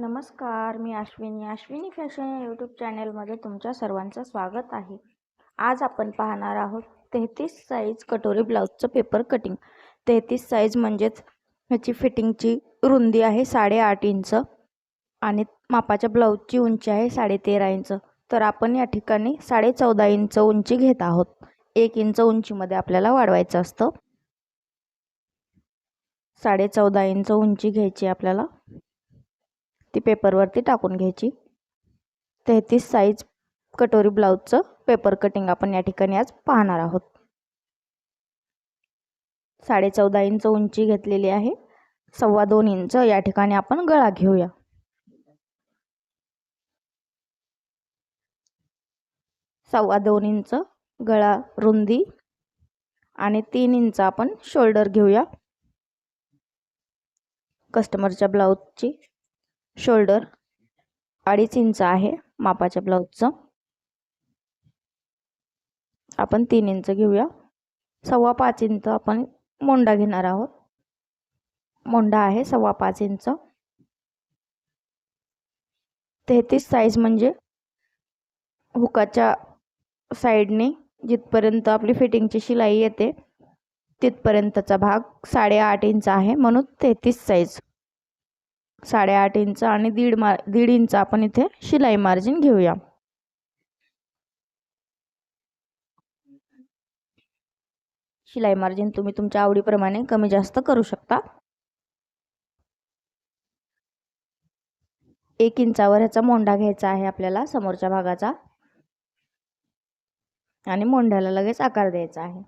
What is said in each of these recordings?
नमस्कार मी अश्विनी. अश्विनी फॅशन या यूट्यूब चॅनलमध्ये तुमच्या सर्वांचं स्वागत आहे. आज आपण पाहणार आहोत तेहतीस साईज कटोरी ब्लाऊजचं पेपर कटिंग तेहतीस साईज म्हणजेच ह्याची फिटिंगची रुंदी आहे साडेआठ इंच आणि मापाच्या ब्लाऊजची उंची आहे साडेतेरा इंच तर आपण या ठिकाणी साडे चौदा इंच उंची घेत आहोत. एक इंच उंचीमध्ये आपल्याला वाढवायचं असतं. साडे चौदा इंच उंची घ्यायची आपल्याला. ती पेपरवरती टाकून घ्यायची. तेहतीस साईज कटोरी ब्लाऊजचं पेपर कटिंग आपण या ठिकाणी आज पाहणार आहोत. साडे चौदा इंच उंची घेतलेली आहे. सव्वा दोन इंच या ठिकाणी आपण गळा घेऊया. सव्वा दोन इंच गळा रुंदी आणि तीन इंच आपण शोल्डर घेऊया. कस्टमरच्या ब्लाऊजची शोल्डर अडीच इंच आहे मापाच्या ब्लाऊजचं. आपण तीन इंच घेऊया. सव्वा पाच इंच आपण मोंडा घेणार आहोत. मोंडा आहे सव्वा पाच इंच. तेहतीस साईज म्हणजे हुकाच्या साईडने जिथपर्यंत आपली फिटिंगची शिलाई येते तिथपर्यंतचा भाग साडेआठ इंच आहे म्हणून तेहतीस साईज साडेआठ इंच आणि दीड मा दीड इंच आपण इथे शिलाई मार्जिन घेऊया. शिलाई मार्जिन तुम्ही तुमच्या आवडीप्रमाणे कमी जास्त करू शकता. एक इंचावर ह्याचा मोंढा घ्यायचा आहे आपल्याला समोरच्या भागाचा. आणि मोंढ्याला लगेच आकार द्यायचा आहे.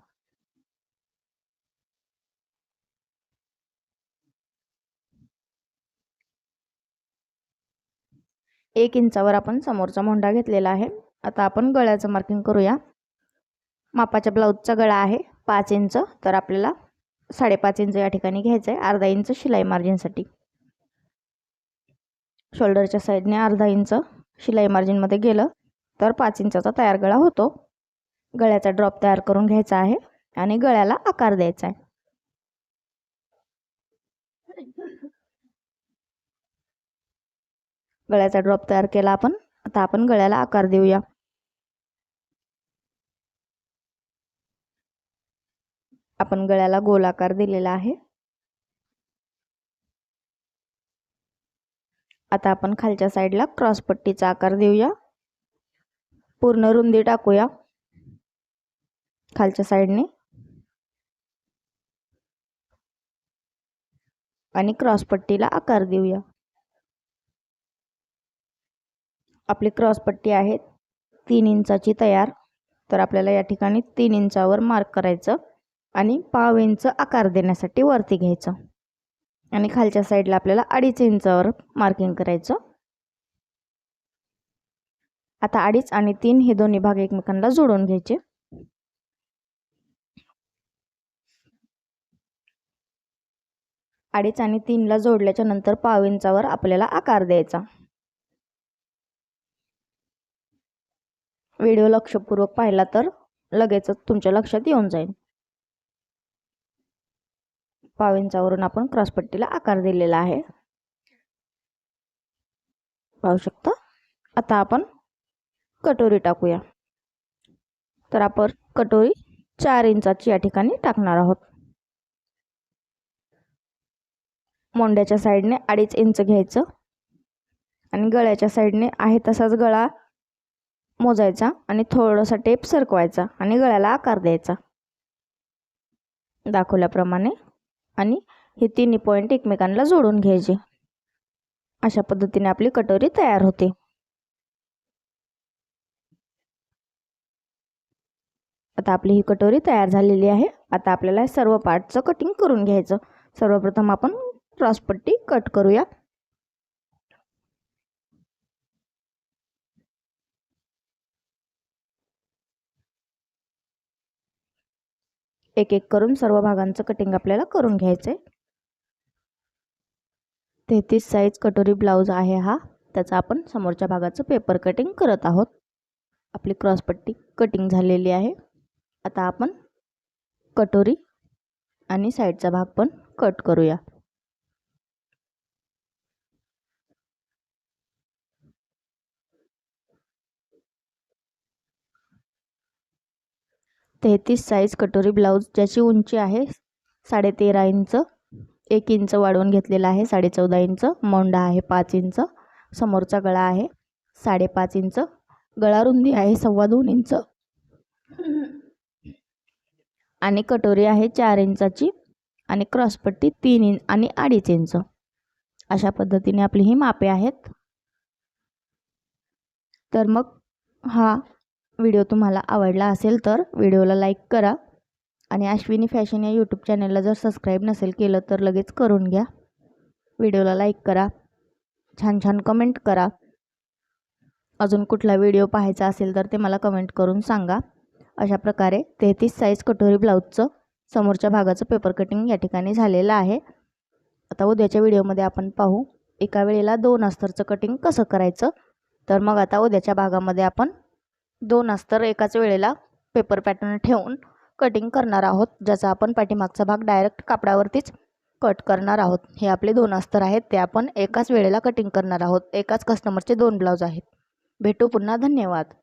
एक इंचावर आपण समोरचा मोंडा घेतलेला आहे. आता आपण गळ्याचं मार्किंग करूया. मापाच्या ब्लाऊजचा गळा आहे पाच इंच तर आपल्याला साडेपाच इंच या ठिकाणी घ्यायचं आहे अर्धा इंच शिलाई मार्जिनसाठी शोल्डरच्या साईडने अर्धा इंच शिलाई मार्जिनमध्ये गेलं तर पाच इंचाचा तयार गळा होतो. गळ्याचा ड्रॉप तयार करून घ्यायचा आहे आणि गळ्याला आकार द्यायचा आहे. गळ्याचा ड्रॉप तयार केला आपण. आता आपण गळ्याला आकार देऊया. आपण गळ्याला गोल आकार दिलेला आहे. आता आपण खालच्या साईडला क्रॉस पट्टीचा आकार देऊया. पूर्ण रुंदी टाकूया. खालच्या साईडने आणि क्रॉस पट्टीला आकार देऊया. आपली क्रॉसपट्टी आहे तीन इंचाची तयार. तर आपल्याला या ठिकाणी तीन इंचावर मार्क करायचं आणि पाव इंच आकार देण्यासाठी वरती घ्यायचं. आणि खालच्या साईडला आपल्याला अडीच इंचावर मार्किंग करायचं. आता अडीच आणि तीन हे दोन्ही भाग एकमेकांना जोडून घ्यायचे. अडीच आणि तीनला जोडल्याच्या नंतर पाव इंचावर आपल्याला आकार द्यायचा. व्हिडिओ लक्षपूर्वक पाहिला तर लगेचच तुमच्या लक्षात येऊन जाईल. पाव इंचावरून आपण क्रॉसपट्टीला आकार दिलेला आहे. पाहू शकता? आता आपण कटोरी टाकूया. तर आपण कटोरी चार इंचाची या ठिकाणी टाकणार आहोत. मोंड्याच्या साईडने अडीच इंच घ्यायचं आणि गळ्याच्या साईडने आहे तसाच गळा मोजायचा आणि थोडासा टेप सरकवायचा आणि गळ्याला आकार द्यायचा. दाखवल्याप्रमाणे आणि हे तिन्ही पॉईंट एकमेकांना जोडून घ्यायचे. अशा पद्धतीने आपली कटोरी तयार होते. आता आपली ही कटोरी तयार झालेली आहे. आता आपल्याला सर्व पार्टचं कटिंग करून घ्यायचं. सर्वप्रथम आपण क्रॉसपट्टी कट करूया. एक एक करून सर्व भागांचं कटिंग आपल्याला करून घ्यायचं आहे तेहतीस साईज कटोरी ब्लाऊज आहे हा. त्याचा आपण समोरच्या भागाचं पेपर कटिंग करत आहोत. आपली क्रॉसपट्टी कटिंग झालेली आहे. आता आपण कटोरी आणि साईडचा भाग पण कट करूया. तेहतीस साईज कटोरी ब्लाऊज ज्याची उंची आहे साडेतेरा इंच एक इंच वाढवून घेतलेला आहे साडेचौदा इंच मोंडा आहे पाच इंच समोरचा गळा आहे साडेपाच इंच गळा रुंदी आहे सव्वा दोन इंच. आणि कटोरी आहे चार इंचाची आणि क्रॉसपट्टी तीन इंच आणि अडीच इंच. अशा पद्धतीने आपली ही मापे आहेत. तर मग हा व्हिडिओ तुम्हाला आवडला असेल तर व्हिडिओला लाईक करा आणि अश्विनी फॅशन या यूट्यूब चॅनलला जर सबस्क्राईब नसेल केलं तर लगेच करून घ्या. व्हिडिओला लाईक करा. छान छान कमेंट करा. अजून कुठला व्हिडिओ पाहायचा असेल तर ते मला कमेंट करून सांगा. अशा प्रकारे तेहतीस साईज कटोरी ब्लाऊजचं समोरच्या भागाचं पेपर कटिंग या ठिकाणी झालेलं आहे. आता उद्याच्या व्हिडिओमध्ये आपण पाहू एका वेळेला दोन अस्तरचं कटिंग कसं करायचं? तर मग आता उद्याच्या भागामध्ये आपण दोन अस्तर एकाच वेळेला पेपर पॅटर्न ठेवून कटिंग करणार आहोत ज्याचा आपण पाठीमागचा भाग डायरेक्ट कापडावरतीच कट करणार आहोत. हे आपले दोन अस्तर आहेत ते आपण एकाच वेळेला कटिंग करणार आहोत. एकाच कस्टमरचे दोन ब्लाऊज आहेत. भेटू पुन्हा धन्यवाद.